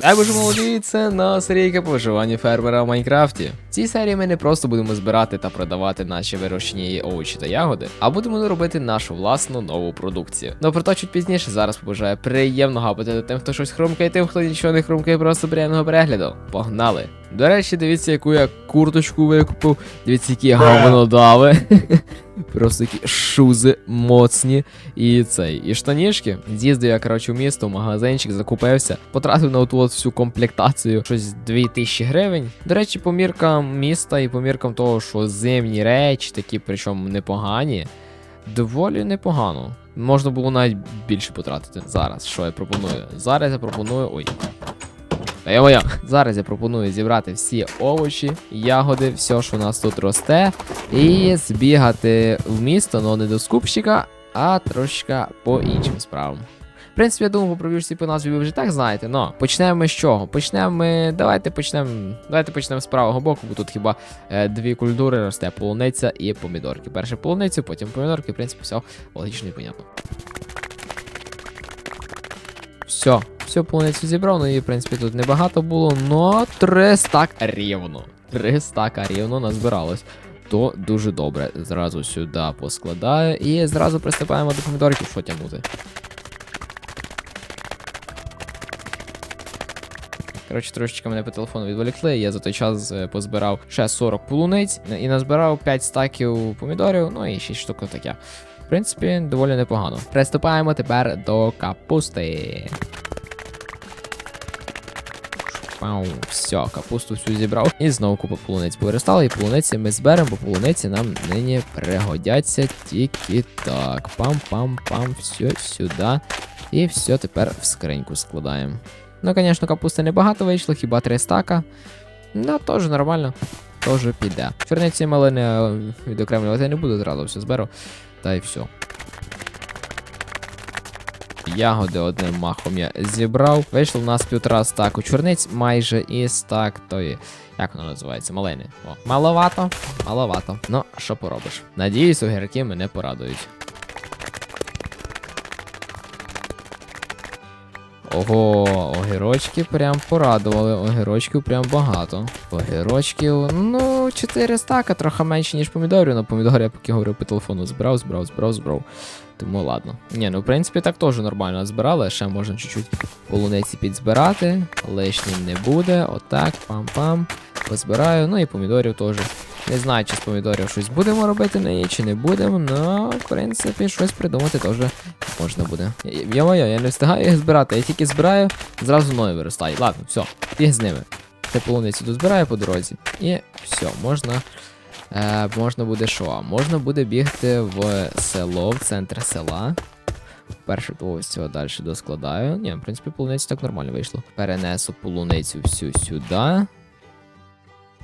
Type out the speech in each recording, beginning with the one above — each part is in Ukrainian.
Дай боже молоді, це на серійка по виживанню фермера в Майнкрафті. В цій серії ми не просто будемо збирати та продавати наші вирощені овочі та ягоди, а будемо робити нашу власну нову продукцію. Ну про то чуть пізніше зараз побажаю приємного апетиту тим, хто щось хрумкає, тим, хто нічого не хрумкає, просто приємного перегляду. Погнали! До речі, дивіться, яку я курточку викупив. Дивіться, які говнодави. Просто такі шузи моцні. І цей, і штанішки. З'їздив я, коротше, в місто, в магазинчик, закупився, потратив на от всю комплектацію щось 2000 гривень. До речі, по міркам міста і по міркам того, що зимні речі, такі, причому непогані, доволі непогано. Можна було навіть більше потратити. Зараз, що я пропоную? Зараз я пропоную. Ой. Моя. Зараз я пропоную зібрати всі овочі, ягоди, все, що у нас тут росте, і збігати в місто, але не до скупщика, а трошки по іншим справам. В принципі, я думаю, по пробіжці по назві ви вже так знаєте, но почнемо ми з чого? Почнемо ми. Давайте почнемо. Давайте почнемо з правого боку, бо тут хіба е, дві культури росте полуниця і помідорки. Перше полуницю, потім помідорки, в принципі, все логічно і понятно. Все, всю полуницю зібрав, ну і в принципі тут небагато було, но три стак рівно. Три стака рівно назбиралось. То дуже добре. Зразу сюди поскладаю і зразу приступаємо до помідорків, що тягнути. Коротше, трошечки мене по телефону відволікли. Я за той час е, позбирав ще 40 полуниць і назбирав 5 стаків помідорів, ну і 6 штук таке. В принципі, доволі непогано. Приступаємо тепер до капусти. Пау, все, капусту всю зібрав. І знову купа полуниць повиростала, і полуниці ми зберемо, бо полуниці нам нині пригодяться тільки так. Пам-пам-пам, все сюди. І все тепер в скриньку складаємо. Ну, звісно, капусти небагато вийшло, хіба три стака. Ну, теж нормально. Теж піде. Чорниці малини е, відокремлювати не буду, одразу все зберу. Та й все. Ягоди одним махом я зібрав. Вийшло у нас півтора стаку чорниць, майже і стак тої. Як воно називається? Малини. О, маловато, маловато. Ну, що поробиш? Надіюсь, огірки мене порадують. Ого, огірочки прям порадували. Огірочків прям багато. Огірочків, ну, 4 стака, трохи менше, ніж помідорів. На помідори я поки говорив по телефону. Збирав, збирав, збирав, збирав. Тому ладно. Ні, ну в принципі так теж нормально збирали. Ще можна чуть-чуть полуниці підзбирати. Лишнім не буде. Отак, пам-пам. Позбираю. Ну і помідорів теж. Не знаю, чи з помідорів щось будемо робити нині, чи не будемо, но в принципі щось придумати теж можна буде. Моя, я не встигаю їх збирати, я тільки збираю, зразу нові виростають. Ладно, все, фіг з ними. Це полуницю дозбираю по дорозі. І все, можна. Е, можна буде що? Можна буде бігти в село, в центр села. Перше цього далі доскладаю. Ні, в принципі, полуницю так нормально вийшло. Перенесу полуницю всю сюди.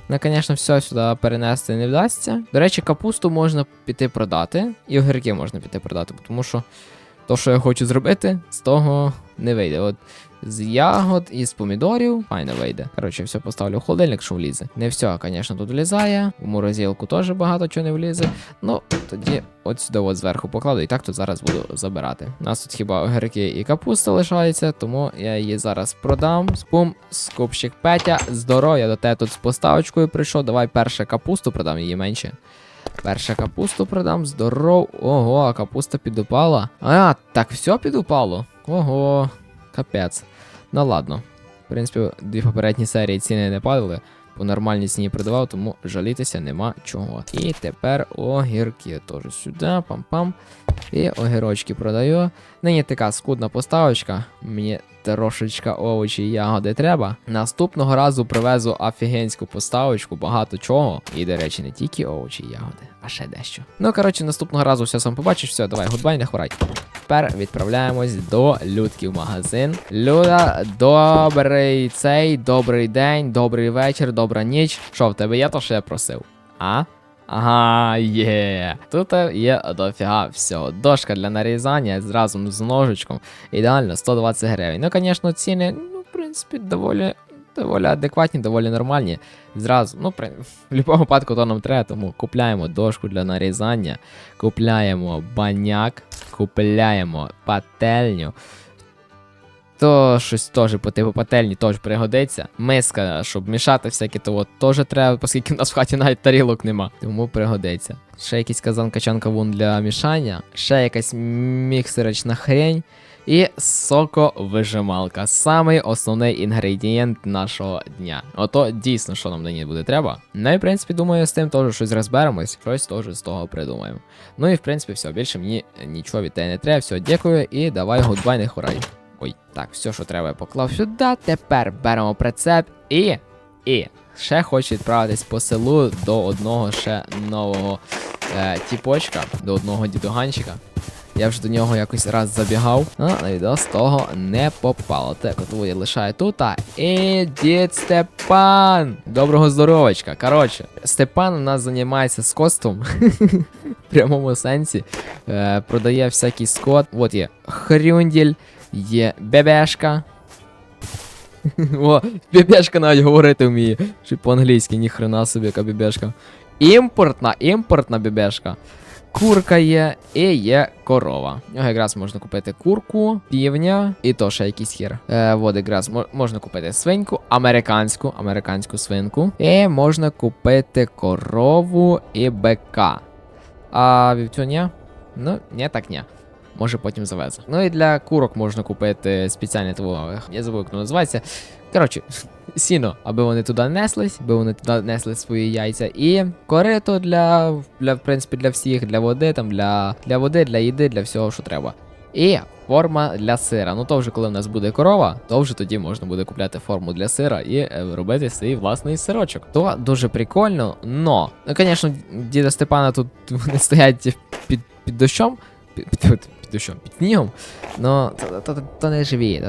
Ну, звісно, все сюди перенести не вдасться. До речі, капусту можна піти продати, і огірки можна піти продати, тому що то, що я хочу зробити, з того не вийде. От з ягод і з помідорів файно вийде. Коротше, все поставлю в холодильник, що влізе. Не все, звісно, тут влізає. У морозилку теж багато чого не влізе. Ну, тоді от сюди от зверху покладу, і так тут зараз буду забирати. У нас тут хіба огірки і капуста лишається, тому я її зараз продам. Спум, скупщик Петя, здоров'я до тебе тут з поставочкою прийшов. Давай перше капусту продам, її менше. Перше капусту продам, здоров. Ого, капуста підупала. А, так все підупало. Ого, капець. Ну ладно. В принципі, дві попередні серії ціни не падали. По нормальній ціні продавав, тому жалітися нема чого. І тепер огірки теж сюди, пам-пам. І огірочки продаю. Нині така скудна поставочка. Мені трошечка овочі і ягоди треба. Наступного разу привезу офігенську поставочку, багато чого. І, до речі, не тільки овочі і ягоди, а ще дещо. Ну, коротше, наступного разу все сам побачиш. Все, давай, гудбай, не хворай. Тепер відправляємось до Людки в магазин. Люда, добрий цей, добрий день, добрий вечір, добра ніч. Що в тебе є то, що я просив? А? Ага, є. Тут є дофіга всього. Дошка для нарізання зразу з ножичком. Ідеально 120 гривень. Ну, звісно, ціни, ну, в принципі, доволі. Доволі адекватні, доволі нормальні. Зразу, ну, при, в будь-якому випадку то нам треба, тому купляємо дошку для нарізання, купляємо баняк, купляємо пательню. То щось теж по типу пательні теж пригодиться. Миска, щоб мішати всяке того, теж треба, оскільки в нас в хаті навіть тарілок нема. Тому пригодиться. Ще якийсь казан качан кавун для мішання, ще якась міксерична хрень. І соковижималка. Самий основний інгредієнт нашого дня. Ото дійсно, що нам нині буде треба. Ну і в принципі, думаю, з тим теж щось розберемось, щось теж з того придумаємо. Ну і в принципі, все, більше мені нічого від тебе не треба. Все, дякую і давай гудбай, не хворай. Ой, так, все, що треба, я поклав сюди. Тепер беремо прицеп і. І ще хочу відправитись по селу до одного ще нового е, тіпочка, до одного дідуганчика. Я вже до нього якось раз забігав, а на відео з того не попало. Так, от я лишаю тут. А і дід Степан! Доброго здоровочка. Коротше, Степан у нас займається скотством. В прямому сенсі. Е, продає всякий скот. От є хрюнділь, є бебешка. О, бебешка навіть говорити вміє. Чи по-англійськи, ніхрена собі, яка бебешка. Імпортна, імпортна бебешка. Курка є і є корова. Його якраз можна купити курку, півня і то ще якийсь хір. Е, от якраз можна купити свиньку, американську, американську свинку. І можна купити корову і бика. А вівцю ні? Ну, ні, так ні. Може потім завезу. Ну і для курок можна купити спеціальне того. Я забув, як воно називається. Коротше, сіно, аби вони туди неслись, аби вони туди несли свої яйця. І корито для, для в принципі, для всіх, для води, там, для, для води, для їди, для всього, що треба. І форма для сира. Ну то вже коли в нас буде корова, то вже тоді можна буде купляти форму для сира і е, робити свій власний сирочок. То дуже прикольно, но. Ну, звісно, діда Степана тут вони стоять під, під дощом. Під, під дощом, під снігом. Ну, то, то, то, то не живі.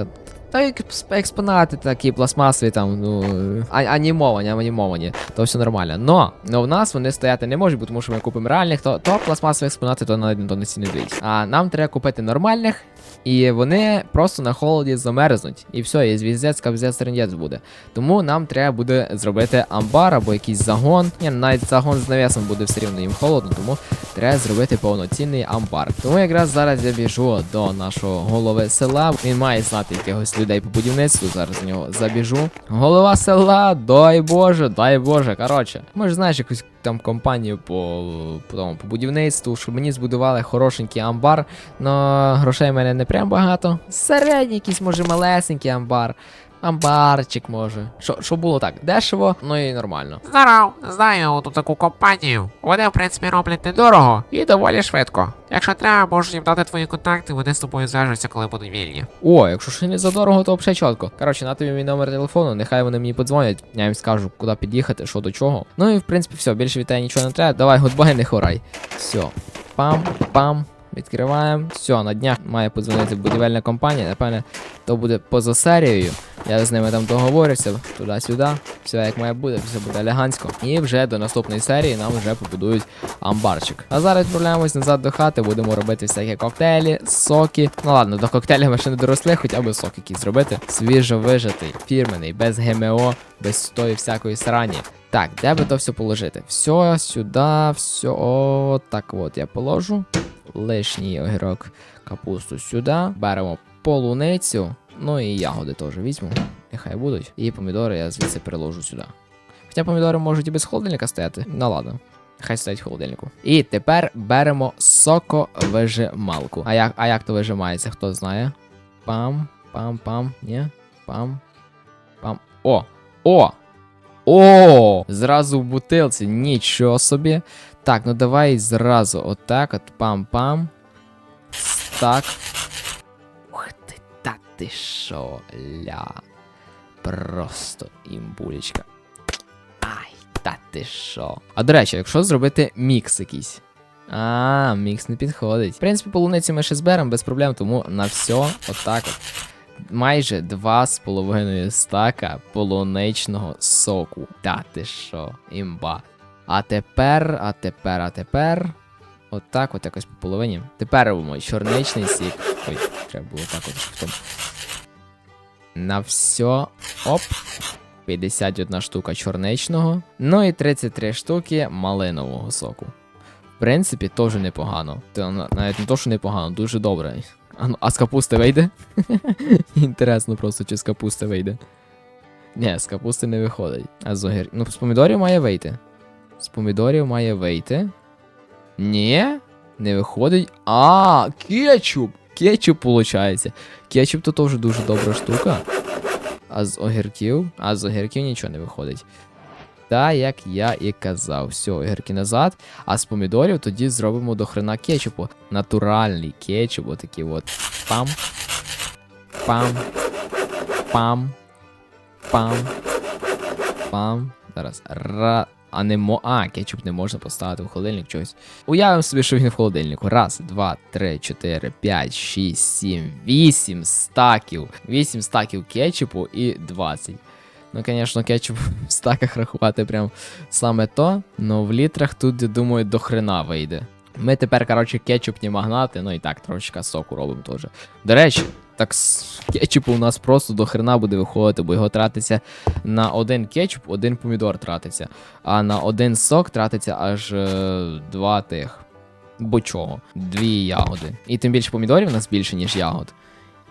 Та екс- експонати такі пластмасові, там, ну, анімовані, анімовані, то все нормально. Но, но в нас вони стояти не можуть, бо тому що ми купимо реальних, то, то пластмасові експонати, то навіть то не ціни. А нам треба купити нормальних, і вони просто на холоді замерзнуть. І все, і звіздець, кабзець, трендець буде. Тому нам треба буде зробити амбар або якийсь загон. Ні, навіть загон з навісом буде все рівно їм холодно, тому треба зробити повноцінний амбар. Тому якраз зараз я біжу до нашого голови села. Він має знати якихось людей по будівництву. Зараз до нього забіжу. Голова села, дай Боже, дай Боже. Коротше, може знаєш якусь там компанію по, по, тому, по будівництву, щоб мені збудували хорошенький амбар. Но грошей в мене не прям багато. Середній якийсь, може, малесенький амбар. Амбарчик може. Що, що було так? Дешево, ну і нормально. Здоров, знаю оту таку компанію. Вони, в принципі, роблять недорого і доволі швидко. Якщо треба, можу їм дати твої контакти, вони з тобою зв'яжуться, коли будуть вільні. О, якщо ще не задорого, то взагалі чітко. Коротше, на тобі мій номер телефону, нехай вони мені подзвонять, я їм скажу, куди під'їхати, що до чого. Ну і в принципі все, більше від тебе нічого не треба. Давай, гудбай, не хорай. Все. Пам, пам. Відкриваємо. Все, на днях має подзвонити будівельна компанія. Напевне, то буде поза серією. Я з ними там договорився туди-сюди. Все як має бути, все буде елегантсько. І вже до наступної серії нам вже побудують амбарчик. А зараз відправляємось назад до хати, будемо робити всякі коктейлі, соки. Ну ладно, до коктейлів ми ще не доросли, хоча б сок якийсь зробити. Свіжо вижатий, фірменний, без ГМО, без тої всякої срані. Так, де би то все положити? Все сюди, все. О, так от я положу. Лишній огірок, капусту сюди. Беремо полуницю. Ну і ягоди теж візьму. Нехай будуть. І помідори я звідси переложу сюди. Хоча помідори можуть і без холодильника стояти. Ну ладно. Хай стоять в холодильнику. І тепер беремо соковижималку. А як, а як то вижимається, хто знає? Пам, пам, пам, ні? Пам. Пам. О! О! О! Зразу в бутилці. Нічого собі. Так, ну давай зразу. Отак, от пам-пам. Так. Ти, шо, ля. Просто імбулечка. Ай, та ти шо. А до речі, якщо зробити мікс якийсь. А, мікс не підходить. В принципі, полуниці ми ще зберемо без проблем, тому на все отак от. Майже 2,5 стака полуничного соку. Та ти шо, імба. А тепер, а тепер, а тепер. Отак, от якось по половині. Тепер робимо чорничний сік. Ой, треба було так от. На все. Оп. 51 штука чорничного. Ну і 33 штуки малинового соку. В принципі, теж непогано. Навіть не то, що непогано, дуже добре. А, а з капусти вийде? Інтересно просто, чи з капусти вийде. Ні, з капусти не виходить. А з огір... Ну, з помідорів має вийти. З помідорів має вийти. Ні, не виходить. А, кетчуп! Кетчуп, виходить. Кетчуп то теж дуже добра штука. А з огірків? А з огірків нічого не виходить. Та як я і казав, все, огірки назад. А з помідорів тоді зробимо до хрена кетчупу. Натуральний кетчуп, отакий от. Пам. Пам. Пам. Пам. Пам. Зараз. Ра. А не мо. А, кетчуп не можна поставити в холодильник чогось. Уявимо собі, що він в холодильнику. Раз, два, три, чотири, п'ять, шість, сім, вісім стаків. Вісім стаків кетчупу і 20. Ну, звісно, кетчуп в стаках рахувати прям саме то. Ну в літрах тут, я думаю, до хрена вийде. Ми тепер, коротше, кетчупні магнати, ну і так, трошечка соку робимо теж. До речі, так з кетчупу у нас просто до хрена буде виходити, бо його тратиться на один кетчуп, один помідор тратиться, а на один сок тратиться аж е, два тих. Бо чого? Дві ягоди. І тим більше помідорів у нас більше, ніж ягод.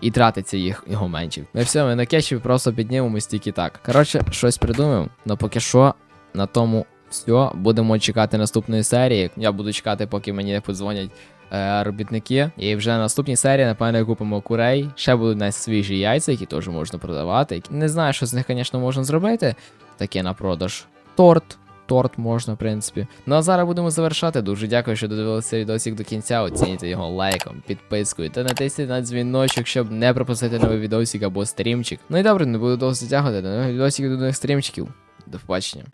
І тратиться їх його менше. Ми все, ми на кетчупі просто піднімемось тільки так. Коротше, щось придумаємо, але поки що на тому все. Будемо чекати наступної серії. Я буду чекати, поки мені подзвонять е, робітники. І вже на наступній серії, напевно, купимо курей. Ще будуть у свіжі яйця, які теж можна продавати. Не знаю, що з них, звісно, можна зробити. Таке на продаж. Торт. Торт можна, в принципі. Ну а зараз будемо завершати. Дуже дякую, що додивилися відосик до кінця. Оцінюйте його лайком, підпискою та натисніть на дзвіночок, щоб не пропустити новий відосик або стрімчик. Ну і добре, не буду довго затягувати. До нових відосиків, до нових стрімчиків. До побачення.